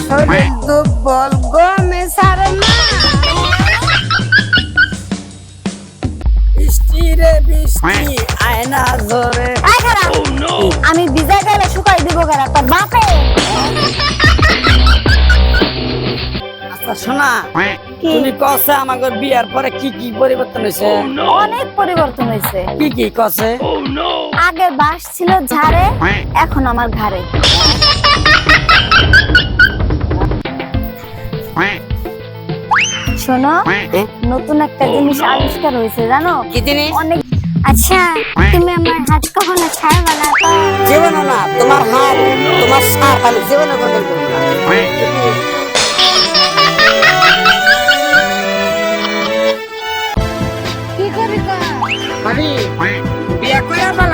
শরীর দুর্বল গমে সারে আমি ভিজা গেলে শুকাই দিব কেন তার বাপে আচ্ছা শোনা তুমি কসে আমাকে বিয়ার পরে কি কি পরিবর্তন হয়েছে অনেক পরিবর্তন হয়েছে কি কি কসে আগে বাস ছিল ঝাড়ে এখন আমার ঘাড়ে শোনো নতুন একটা জিনিস আবিষ্কার হয়েছে জানো? কি জিনিস? অনেক আচ্ছা তুমি আমার হাত কখনো ছাড়বে না তো? জীবন না তোমার হাত তোমার সাপ আমি জীবনে বদল করব না কি করবি ভাবি বিয়া করে আমার